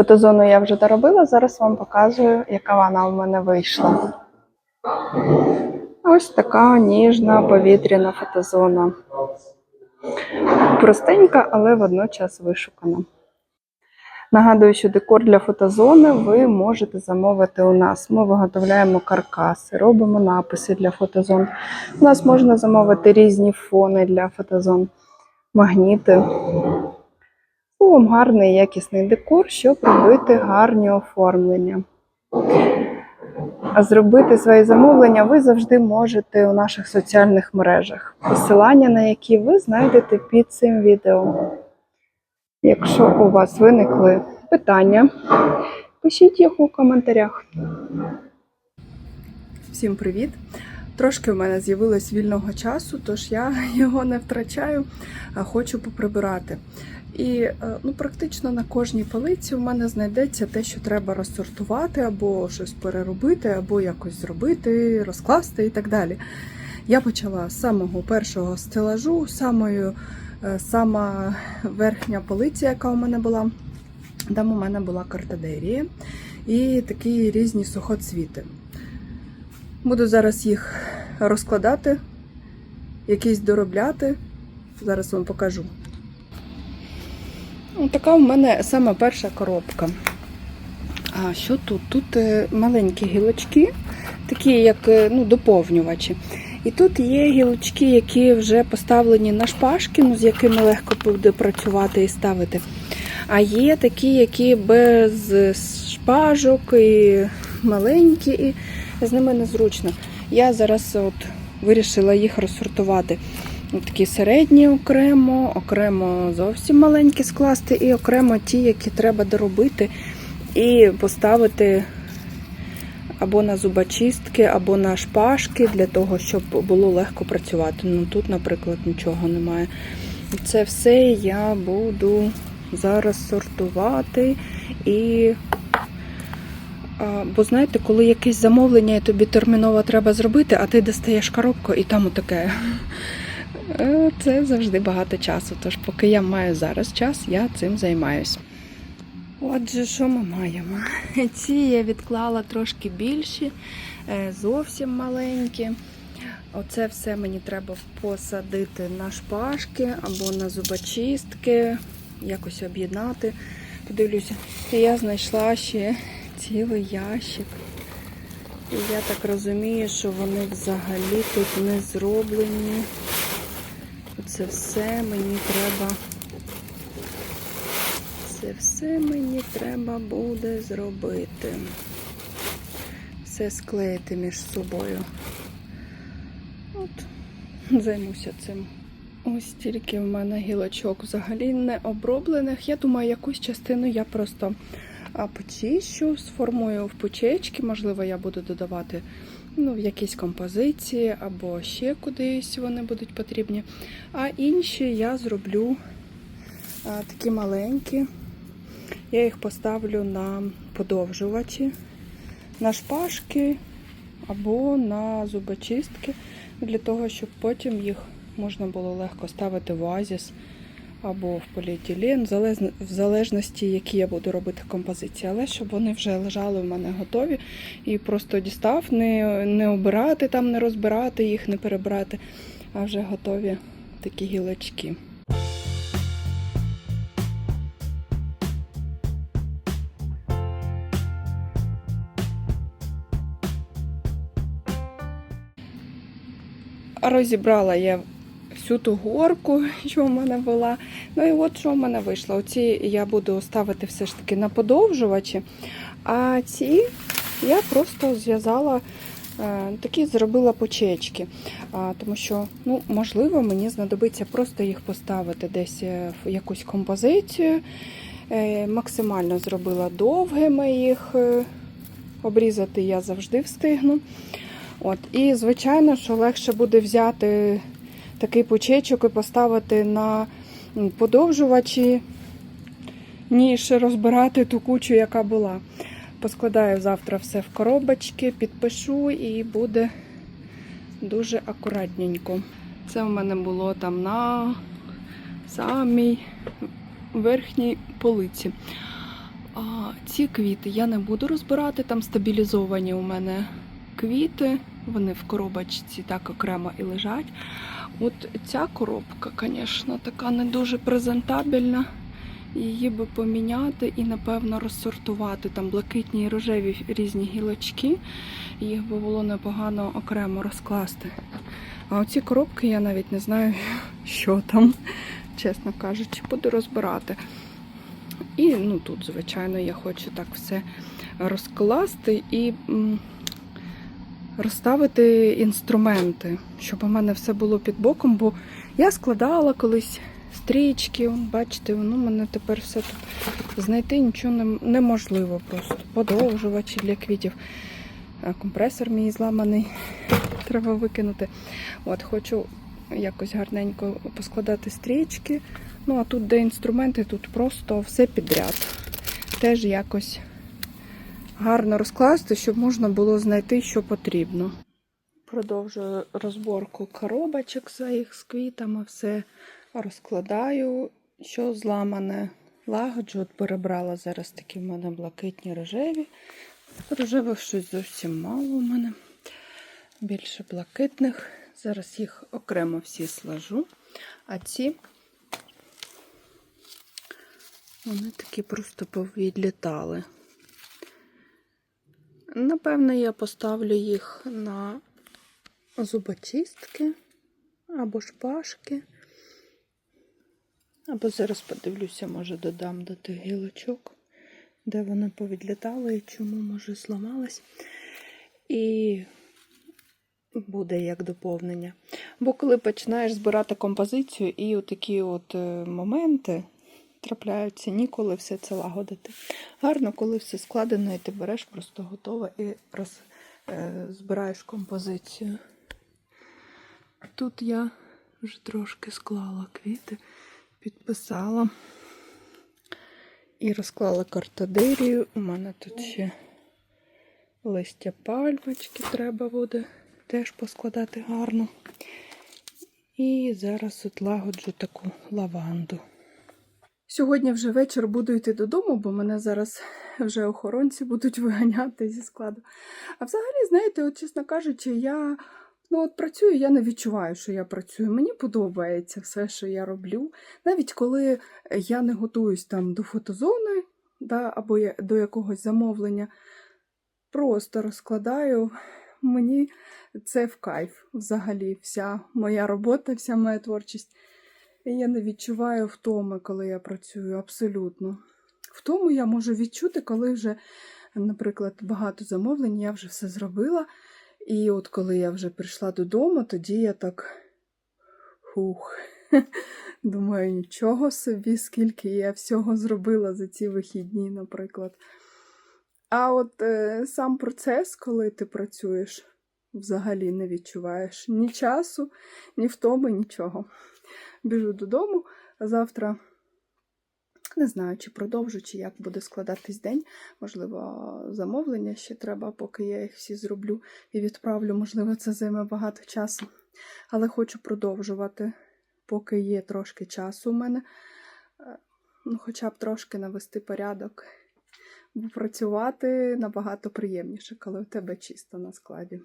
Фотозону я вже доробила, зараз вам показую, яка вона в мене вийшла. Ось така ніжна повітряна фотозона. Простенька, але водночас вишукана. Нагадую, що декор для фотозони ви можете замовити у нас. Ми виготовляємо каркаси, робимо написи для фотозон. У нас можна замовити різні фони для фотозон, магніти. Словом, гарний якісний декор, щоб робити гарні оформлення. А зробити свої замовлення ви завжди можете у наших соціальних мережах, посилання на які ви знайдете під цим відео. Якщо у вас виникли питання, пишіть їх у коментарях. Всім привіт! Трошки в мене з'явилось вільного часу, тож я його не втрачаю, а хочу поприбирати. І е, ну, практично на кожній полиці у мене знайдеться те, що треба розсортувати, або щось переробити, або якось зробити, розкласти і так далі. Я почала з самого першого стелажу, самою, е, сама верхня полиця, яка у мене була. Там у мене була картадерія і такі різні сухоцвіти. Буду зараз їх розкладати, якісь доробляти. Зараз вам покажу. Ось така в мене сама перша коробка. А що тут? Тут е, маленькі гілочки, такі як е, ну, доповнювачі. І тут є гілочки, які вже поставлені на шпажки, ну, з якими легко буде працювати і ставити. А є такі, які без шпажок і маленькі, і з ними незручно. Я зараз от вирішила їх розсортувати. Такі середні окремо, окремо зовсім маленькі скласти, і окремо ті, які треба доробити, і поставити або на зубочистки, або на шпажки, для того, щоб було легко працювати. Ну Тут, наприклад, нічого немає. Це все я буду зараз сортувати і. Бо знаєте, коли якесь замовлення і тобі терміново треба зробити, а ти достаєш коробку і там отаке. Е, Це завжди багато часу. Тож, поки я маю зараз час, я цим займаюсь. Отже, що ми маємо? Ці я відклала трошки більші, е, зовсім маленькі. Оце все мені треба посадити на шпажки або на зубочистки, якось об'єднати. Подивлюся, я знайшла ще цілий ящик. І я так розумію, що вони взагалі тут не зроблені. Це все мені треба. Це все мені треба буде зробити. Все склеїти між собою. От, займуся цим. Ось тільки в мене гілочок взагалі не оброблених. Я думаю, якусь частину я просто почищу, сформую в пучечки. Можливо, я буду додавати ну, в якісь композиції або ще кудись вони будуть потрібні. А інші я зроблю а, такі маленькі. Я їх поставлю на подовжувачі, на шпажки або на зубочистки, для того, щоб потім їх можна було легко ставити в оазіс або в поліетилен, в залежності, які я буду робити композиції. Але щоб вони вже лежали в мене готові і просто дістав, не, не обирати там, не розбирати їх, не перебирати, а вже готові такі гілочки. Розібрала я всю ту горку, що в мене була. Ну і от що в мене вийшло. Оці я буду ставити все ж таки на подовжувачі, а ці я просто зв'язала. е, Такі зробила почечки, тому що, ну, можливо, мені знадобиться просто їх поставити десь е, в якусь композицію. Е, Максимально зробила довгими їх, обрізати я завжди встигну. От, І, звичайно, що легше буде взяти такий пучечок і поставити на подовжувачі, ніж розбирати ту кучу, яка була. Поскладаю завтра все в коробочки, підпишу і буде дуже акуратненько. Це в мене було там на самій верхній полиці. А ці квіти я не буду розбирати, там стабілізовані у мене квіти, вони в коробочці так окремо і лежать. От ця коробка, звісно, така не дуже презентабельна. Її би поміняти і, напевно, розсортувати там блакитні і рожеві різні гілочки. Їх би було непогано окремо розкласти. А оці коробки я навіть не знаю, що там, чесно кажучи, буду розбирати. І ну, тут, звичайно, я хочу так все розкласти і розставити інструменти, щоб у мене все було під боком, бо я складала колись стрічки, бачите, воно в мене тепер все тут знайти нічого неможливо просто. Подовжувачі для квітів. Компресор мій зламаний, треба викинути. От, хочу якось гарненько поскладати стрічки. Ну, а тут, де інструменти, тут просто все підряд. Теж якось гарно розкласти, щоб можна було знайти, що потрібно. Продовжую розборку коробочок своїх з квітами, все розкладаю, що зламане. Лагоджу, от перебрала зараз такі в мене блакитні рожеві. Рожевих щось зовсім мало у мене. Більше блакитних. Зараз їх окремо всі сложу. А ці вони такі просто повідлітали. Напевно, я поставлю їх на зубочистки або шпажки. Або зараз подивлюся, може додам до тих гілочок, де вони повідлітали і чому, може, зламались. І буде як доповнення. Бо коли починаєш збирати композицію, і отакі от е, моменти трапляються, ніколи все це лагодити. Гарно, коли все складено, і ти береш просто готове і роз, е, збираєш композицію. Тут я вже трошки склала квіти, підписала і розклала картодирію. У мене тут ще листя пальмочки треба буде теж поскладати гарно. І зараз от лагоджу таку лаванду. Сьогодні вже вечір буду йти додому, бо мене зараз вже охоронці будуть виганяти зі складу. А взагалі, знаєте, от, чесно кажучи, я ну, от працюю, я не відчуваю, що я працюю. Мені подобається все, що я роблю. Навіть коли я не готуюсь там до фотозони да, або я- до якогось замовлення, просто розкладаю. Мені це в кайф взагалі, вся моя робота, вся моя творчість. Я не відчуваю втоми, коли я працюю, абсолютно. Втому я можу відчути, коли вже, наприклад, багато замовлень, я вже все зробила. І от коли я вже прийшла додому, тоді я так хух. Думаю, нічого собі, скільки я всього зробила за ці вихідні, наприклад. А от е, сам процес, коли ти працюєш, взагалі не відчуваєш ні часу, ні втоми, нічого. Біжу додому. Завтра не знаю, чи продовжу, чи як буде складатись день. Можливо, замовлення ще треба, поки я їх всі зроблю і відправлю. Можливо, це займе багато часу. Але хочу продовжувати, поки є трошки часу у мене. Е, Ну, хоча б трошки навести порядок. Бо працювати набагато приємніше, коли у тебе чисто на складі.